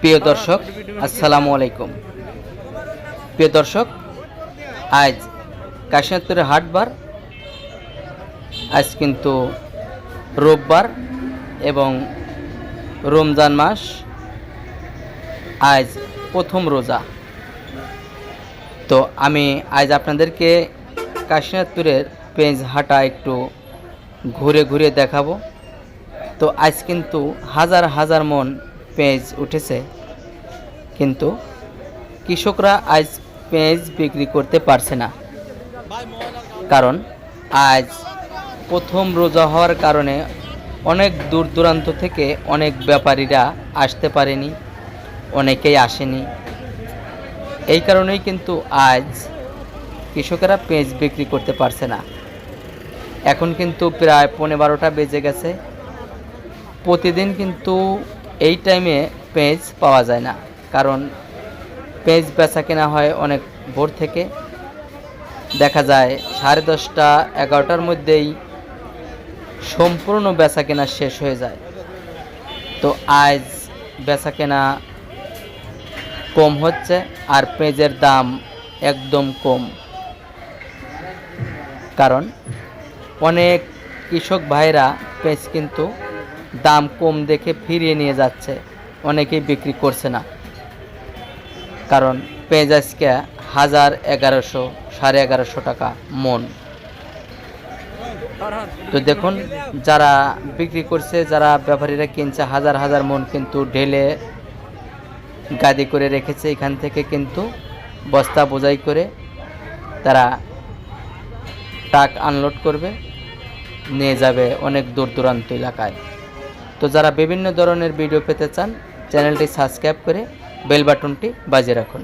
প্রিয় দর্শক, আসসালামু আলাইকুম। প্রিয় দর্শক, আজ কাশীনাথপুরের হাটবার আজ কিন্তু রোববার এবং রমজান মাস, আজ প্রথম রোজা। তো আমি আজ আপনাদেরকে কাশীনাথপুরের পেঁজ হাটা একটু ঘুরে ঘুরে দেখাবো। তো আজ কিন্তু হাজার হাজার মন পেঁয়াজ উঠেছে। কিন্তু কৃষকরা আজ পেঁয়াজ বিক্রি করতে পারছে না। কারণ আজ প্রথম রোজা হওয়ার কারণে অনেক দূর দূরান্ত থেকে অনেক ব্যাপারীরা আসতে পারেনি, অনেকেই আসেনি। এই কারণেই কিন্তু আজ কৃষকেরা পেঁয়াজ বিক্রি করতে পারছে না। এখন কিন্তু প্রায় পনেরো বারোটা বেজে গেছে। প্রতিদিন কিন্তু এই টাইমে পেঁয়াজ পাওয়া যায় না। কারণ পেঁয়াজ বেচা কেনা হয় অনেক ভোর থেকে। দেখা যায় সাড়ে দশটা, এগারোটার মধ্যেই সম্পূর্ণ বেচা কেনা শেষ হয়ে যায়। তো আজ বেচা কেনা কম হচ্ছে আর পেঁয়াজের দাম একদম কম। কারণ অনেক কৃষক ভাইরা পেঁয়াজ কিন্তু দাম কম দেখে ফিরিয়ে নিয়ে যাচ্ছে। অনেকেই বিক্রি করছে না। কারণ পেঁয়াজ আজকে হাজার এগারোশো, সাড়ে এগারোশো টাকা মন। তো দেখুন, যারা বিক্রি করছে, যারা ব্যাপারীরা কিনছে, হাজার হাজার মন কিন্তু ঢেলে গাদি করে রেখেছে এখান থেকে কিন্তু বস্তা বোঝাই করে তারা ট্রাক আনলোড করবে, নিয়ে যাবে অনেক দূর দূরান্ত এলাকায়। তো যারা বিভিন্ন ধরনের ভিডিও পেতে চান চ্যানেলটি সাবস্ক্রাইব করে বেল বাটনটি বাজিয়ে রাখুন।